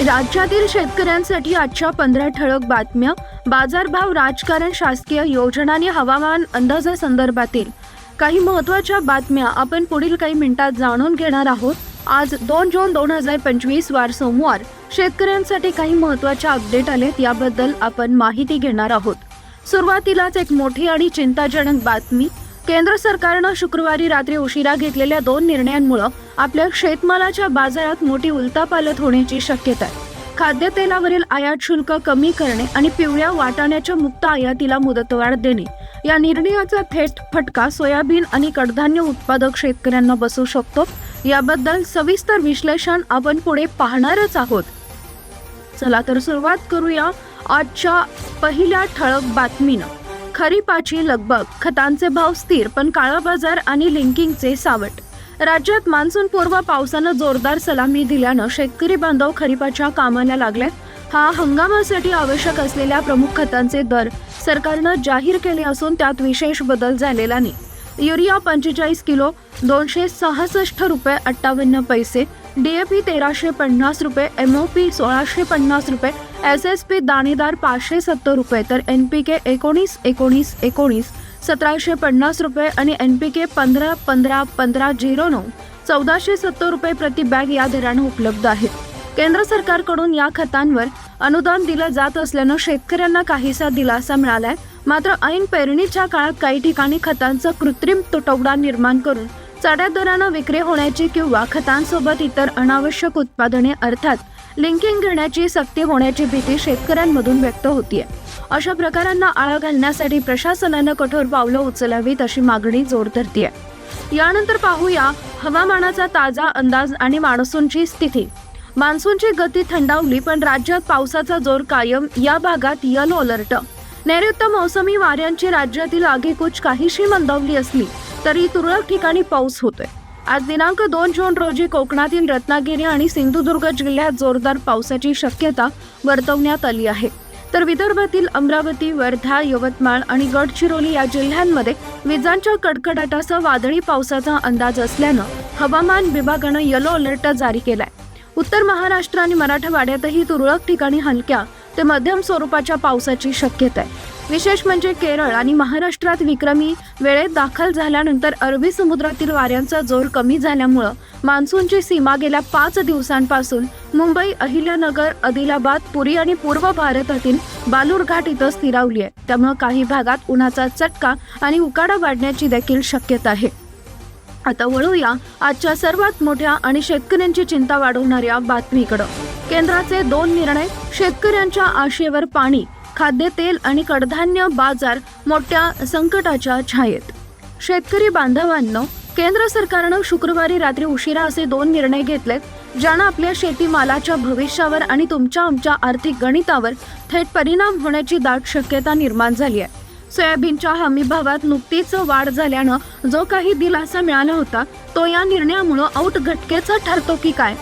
राज्यातील शेतकऱ्यांसाठी आजच्या पंधरा ठळक बातम्या. बाजारभाव राजकारण शासकीय योजना आणि हवामान अंदाजासंदर्भातील काही महत्त्वाच्या बातम्या आपण पुढील काही मिनिटात जाणून घेणार आहोत. आज दोन जून दोन हजार पंचवीस वार सोमवार. शेतकऱ्यांसाठी काही महत्त्वाच्या अपडेट आलेत याबद्दल आपण माहिती घेणार आहोत. सुरुवातीलाच एक मोठी आणि चिंताजनक बातमी. केंद्र सरकारनं शुक्रवारी रात्री उशिरा घेतलेल्या दोन निर्णयांमुळे आपल्या शेतमालाच्या बाजारात मोठी उलतापालत होण्याची शक्यता आहे. खाद्यतेलावरील आयात शुल्क कमी करणे आणि पिवळ्या वाटाण्याच्या मुक्त आयातीला मुदतवाढ देणे या निर्णयाचा थेट फटका सोयाबीन आणि कडधान्य उत्पादक शेतकऱ्यांना बसू शकतो. याबद्दल सविस्तर विश्लेषण आपण पुढे पाहणारच आहोत. चला तर सुरुवात करूया आजच्या पहिल्या ठळक बातमीनं. खरीपाची लगबग खतांचे भाव स्थिर पण काळा बाजार आणि लिंकिंगचे सावट. राज्यात मान्सूनपूर्व पावसानं जोरदार सलामी दिल्यानं शेतकरी बांधव खरीपाच्या कामाला लागले हा हंगामासाठी आवश्यक असलेल्या प्रमुख खतांचे दर सरकारनं जाहीर केले असून त्यात विशेष बदल झालेला नाही. युरिया पंचेचाळीस किलो दोनशे सहासष्ट रुपये अठ्ठावन्न पैसे डीएपी तेराशे पन्नास रुपये एम ओ पी सोळाशे पन्नास रुपये एस एस पी दाणेदार पाचशे सत्तर रुपये तर एन पी के एकोणीस एकोणीस एकोणीस सतराशे पन्नास रुपये आणि एन पी के पंधरा पंधरा पंधरा झिरो नऊ चौदाशे सत्तर रुपये प्रति बॅग या दरानं उपलब्ध आहेत. केंद्र सरकारकडून या खतांवर अनुदान दिलं जात असल्यानं शेतकऱ्यांना काहीसा दिलासा मिळालाय. मात्र ऐन पेरणीच्या काळात काही ठिकाणी खतांचा कृत्रिम तुटवडा निर्माण करून चढ्या दरानं विक्री होण्याची किंवा खतांसोबत इतर अनावश्यक उत्पादने अर्थात लिंकिंग घेण्याची सक्ती होण्याची भीती शेतकऱ्यांमधून व्यक्त होतीये. अशा प्रकारांना आळा घालण्यासाठी प्रशासनानं कठोर पावलं उचलावीत अशी मागणी जोर धरतीये. यानंतर पाहूया हवामानाचा ताजा अंदाज आणि मान्सूनची स्थिती. मान्सूनची गती थंडावली पण राज्यात पावसाचा जोर कायम या भागात येलो अलर्ट नैऋत्य मोसमी वाऱ्यांची राज्यातील आगेकूच काहीशी मंदावली असली तरी तुरळक ठिकाणी पाऊस होतोय. आज दिनांक दोन जून रोजी कोकणातील रत्नागिरी आणि सिंधुदुर्ग जिल्ह्यात जोरदार पावसाची शक्यता वर्तवण्यात आली आहे. तर विदर्भातील अमरावती वर्धा यवतमाळ आणि गडचिरोली या जिल्ह्यांमध्ये विजांच्या कडकडाटासह वादळी पावसाचा अंदाज असल्यानं हवामान विभागानं येलो अलर्ट जारी केलाय. उत्तर महाराष्ट्र आणि मराठवाड्यातही तुरळक ठिकाणी हलक्या ते मध्यम स्वरूपाच्या पावसाची शक्यता आहे. विशेष म्हणजे केरळ आणि महाराष्ट्रात विक्रमी वेळेत दाखल झाल्यानंतर अरबी समुद्रातील वाऱ्यांचा जोर कमी झाल्यामुळं मान्सूनची सीमा गेल्या पाच दिवसांपासून मुंबई अहिल्यानगर आदिलाबाद पुरी आणि पूर्व भारतातील बालूरघाट इथं स्थिरावली आहे. त्यामुळे काही भागात उन्हाचा चटका आणि उकाडा वाढण्याची देखील शक्यता आहे. आता वळूया आजच्या सर्वात मोठ्या आणि शेतकऱ्यांची चिंता वाढवणाऱ्या बातमीकडं. केंद्राचे दोन निर्णय शेतकऱ्यांच्या आशेवर पाणी खाद्यतेल आणि कडधान्य बाजार मोठ्या संकटाच्या छायेत. शेतकरी बांधवांनो केंद्र सरकारनं शुक्रवारी रात्री उशिरा असे दोन निर्णय घेतलेत ज्यानं आपल्या शेतीमालाच्या भविष्यावर आणि तुमच्या आमच्या आर्थिक गणितावर थेट परिणाम होण्याची दाट शक्यता निर्माण झाली आहे सोयाबीनच्या हमीभावात नुकतीच वाढ झाल्यानं जो काही दिलासा मिळाला होता तो या निर्णयामुळं आऊट घटकेचा ठरतो की काय?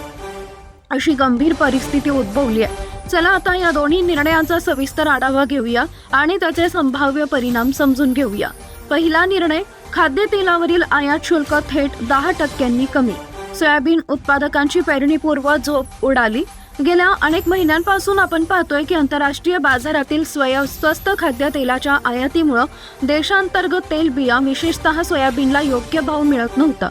अशी गंभीर परिस्थिती उद्भवली आहे चला आता या दोन्ही निर्णयांचा सविस्तर आढावा घेऊया आणि त्याचे संभाव्य परिणाम समजून घेऊया. पहिला निर्णय खाद्यतेलावरील आयात शुल्क थेट दहा टक्क्यांनी कमी. सोयाबीन उत्पादकांची पेरणीपूर्व झोप उडाली. गेल्या अनेक महिन्यांपासून आपण पाहतोय की आंतरराष्ट्रीय बाजारातील स्वय स्वस्त खाद्यतेलाच्या आयातीमुळं देशांतर्गत तेल बिया विशेषतः सोयाबीनला योग्य भाव मिळत नव्हता.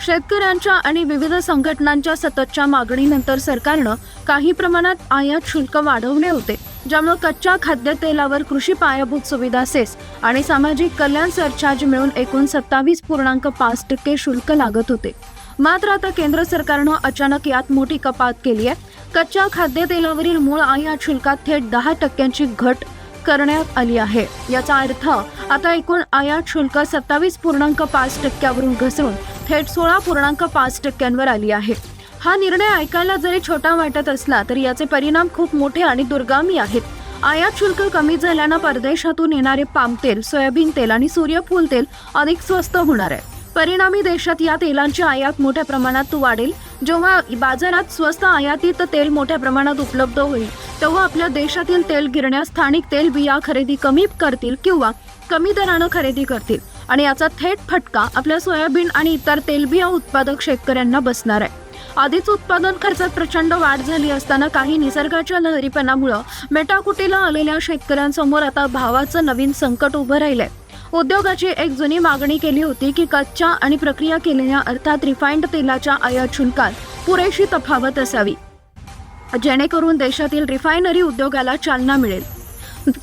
शेतकऱ्यांच्या आणि विविध संघटनांच्या सततच्या मागणीनंतर सरकारनं काही प्रमाणात आयात शुल्क वाढवले होते ज्यामुळे कच्च्या खाद्यतेलावर कृषी पायाभूत सुविधा सेस आणि सामाजिक कल्याण सरचार्ज मिळून एकूण सत्तावीस पूर्णांक पाच टक्के शुल्क लागत होते. मात्र आता केंद्र सरकारनं अचानक यात मोठी कपात केली आहे. कच्च्या खाद्यतेलावरील मूळ आयात शुल्कात थेट दहा टक्क्यांची घट करण्यात आली आहे. याचा अर्थ आता एकूण आयात शुल्क सत्तावीस पूर्णांक पाच टक्क्यावरून घसरून थेट सोळा पूर्णांक पाच टक्क्यांवर आली आहे. हा निर्णय ऐकायला जरी छोटा वाटत असला तरी याचे परिणाम खूप मोठे आणि दुर्गामी आहेत. आयात शुल्क कमी झाल्यानं परदेशातून येणारे पाम तेल सोयाबीन तेल आणि सूर्यफूल तेल अधिक स्वस्त होणार आहे. परिणामी देशात या तेलांची आयात मोठ्या प्रमाणात वाढेल. जेव्हा बाजारात स्वस्त आयातीत तेल मोठ्या प्रमाणात उपलब्ध होईल तेव्हा आपल्या देशातील तेल गिरण्या स्थानिक तेल बिया खरेदी कमी करतील किंवा कमी दरानं खरेदी करतील. आणि याचा थेट फटका आपल्या सोयाबीन आणि इतर तेलबिया उत्पादक शेतकऱ्यांना बसणार आहे. आधीच उत्पादन खर्चात प्रचंड वाढ झाली असताना काही निसर्गाच्या लहरीपणामुळं मेटाकुटीला आलेल्या शेतकऱ्यांसमोर आता भावाचं नवीन संकट उभं राहिलंय. उद्योगाची एक जुनी मागणी केली होती की कच्च्या आणि प्रक्रिया केलेल्या अर्थात रिफाईंड तेलाच्या आयात शुल्कात पुरेशी तफावत असावी. जेणेकरून देशातील रिफायनरी उद्योगाला चालना मिळेल.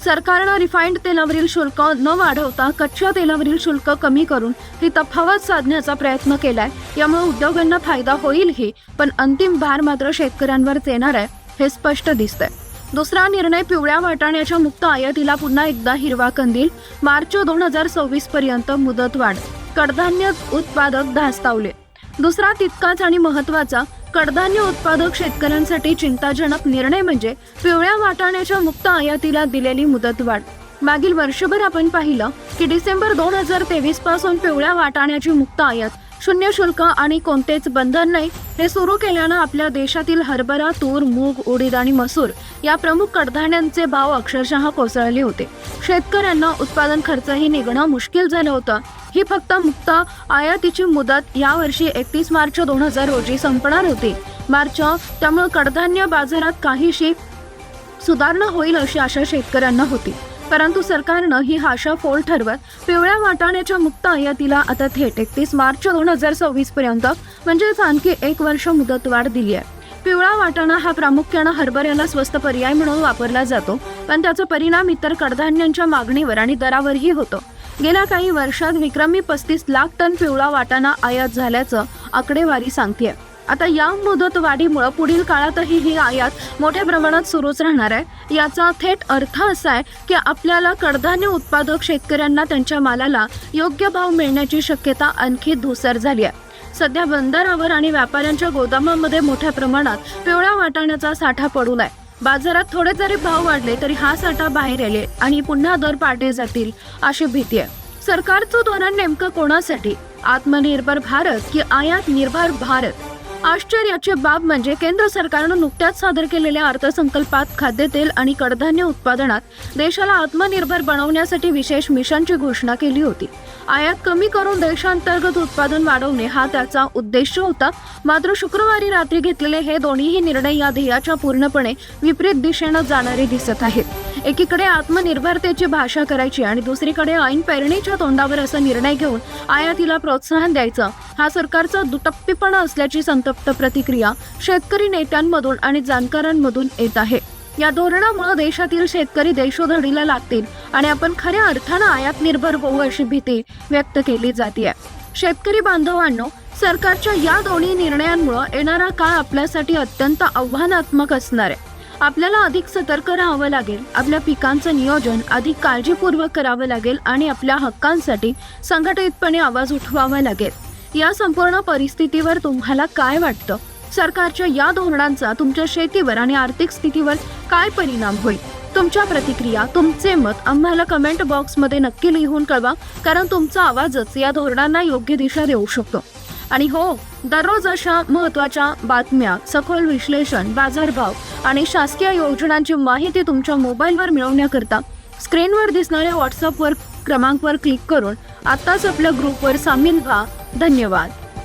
सरकारनं रिफाईंड तेलावरील शुल्क न वाढवता कच्च्या तेलावरील शुल्क कमी करून ही तफावत साधण्याचा प्रयत्न केलाय. यामुळे उद्योगांना फायदा होईलही पण अंतिम भार मात्र शेतकऱ्यांवरच येणार आहे हे स्पष्ट दिसतंय. दुसरा निर्णय पिवळ्या वाटाण्याच्या मुक्त आयातीला पुन्हा एकदा हिरवा कंदील. मार्च दोन हजार सव्वीस पर्यंत मुदतवाढ. कडधान्य उत्पादक धास्तावले. दुसरा तितकाच आणि महत्त्वाचा कडधान्य उत्पादक शेतकऱ्यांसाठी चिंताजनक निर्णय म्हणजे पिवळ्या वाटाण्याच्या मुक्त आयातीला दिलेली मुदतवाढ. मागील वर्षभर आपण पाहिलं की डिसेंबर दोन हजार तेवीसपासून पिवळ्या वाटाण्याची मुक्त आयात शून्य शुल्क आणि कोणतेच बंधन नाही. हे सुरू केल्यानं आपल्या देशातील हरभरा तूर मूग उडीद आणि मसूर या प्रमुख कडधान्यांचे भाव अक्षरशः कोसळले होते. शेतकऱ्यांना उत्पादन खर्चही निघणं मुश्किल झालं होतं. ही फक्त मुक्त आयातीची मुदत यावर्षी एकतीस मार्च दोन हजार रोजी संपणार होती. मार्च त्यामुळे कडधान्य बाजारात काहीशी सुधारणा होईल अशी आशा शेतकऱ्यांना होती. परंतु सरकारनं ही आशा फोल ठरवत पिवळ्या वाटाण्याच्या मुक्त आयातीला आता थेट एकतीस मार्च दोन हजार सव्वीस पर्यंत म्हणजेच आणखी एक वर्ष मुदतवाढ दिली आहे. पिवळा वाटाणा हा प्रामुख्यानं हरभऱ्याला स्वस्त पर्याय म्हणून वापरला जातो पण त्याचा परिणाम इतर कडधान्यांच्या मागणीवर आणि दरावरही होतो. गेल्या काही वर्षात विक्रमी पस्तीस लाख टन पिवळा वाटाणा आयात झाल्याचं आकडेवारी सांगते आता या मुदत वाढीमुळे पुढील काळातही ही आयात मोठ्या प्रमाणात सुरूच राहणार आहे. याचा थेट अर्थ असा आहे की आपल्याला कडधान्य उत्पादक शेतकऱ्यांना त्यांच्या मालाला योग्य भाव मिळण्याची शक्यता आणखी धुसर झाली आहे. सध्या बंदरावर आणि व्यापाऱ्यांच्या गोदामामध्ये मोठ्या प्रमाणात पिवळ्या वाटाण्याचा साठा पडून आहे. बाजारात थोडे जरी भाव वाढले तरी हा साठा बाहेर येले आणि पुन्हा दर पाडले जातील अशी भीती आहे. सरकारचं धोरण नेमकं कोणासाठी? आत्मनिर्भर भारत की आयात निर्भर भारत? आश्चर्याची बाब म्हणजे केंद्र सरकारनं नुकत्याच सादर केलेल्या अर्थसंकल्पात खाद्यतेल आणि कडधान्य उत्पादनात देशाला आत्मनिर्भर बनवण्यासाठी विशेष मिशनची घोषणा केली होती. आयात कमी करून देशांतर्गत उत्पादन वाढवणे हा त्याचा उद्देश होता. मात्र शुक्रवारी रात्री घेतलेले हे दोन्हीही निर्णय या ध्येयाच्या पूर्णपणे विपरीत दिशेनं जाणारे दिसत आहेत. एकीकडे आत्मनिर्भरतेची भाषा करायची आणि दुसरीकडे ऐन पेरणीच्या तोंडावर असा निर्णय घेऊन आयातीला प्रोत्साहन द्यायचं. हा सरकारचा दुटप्पीपणा असल्याची संतप्त प्रतिक्रिया शेतकरी नेत्यांमधून आणि जाणकारांमधून येत आहे. या धोरणामुळे देशातील शेतकरी देशोधडीला लागतील आणि आपण खऱ्या अर्थानं आयात निर्भर होऊ अशी भीती व्यक्त केली जाते शेतकरी बांधवांनो सरकारच्या या दोन्ही निर्णयांमुळे येणारा काळ आपल्यासाठी अत्यंत आव्हानात्मक असणार आहे. आपल्याला अधिक सतर्क राहावं लागेल. आपल्या पिकांचं नियोजन अधिक काळजीपूर्वक करावं लागेल आणि आपल्या हक्कांसाठी संघटितपणे आवाज उठवावा लागेल. या संपूर्ण परिस्थितीवर तुम्हाला काय वाटतं? सरकारच्या या धोरणांचा तुमच्या शेतीवर आणि आर्थिक स्थितीवर काय परिणाम होईल? तुमच्या प्रतिक्रिया तुमचे मत आम्हाला कमेंट बॉक्समध्ये नक्की लिहून कळवा कारण तुमचा आवाजच या धोरणांना योग्य दिशा देऊ शकतो. आणि हो दररोज अशा महत्त्वाच्या बातम्या सखोल विश्लेषण बाजारभाव आणि शासकीय योजनांची माहिती तुमच्या मोबाईलवर मिळवण्याकरता स्क्रीनवर दिसणाऱ्या व्हॉट्सअपवर क्रमांकवर क्लिक करून आत्ताच आपल्या ग्रुपवर सामील व्हा. धन्यवाद.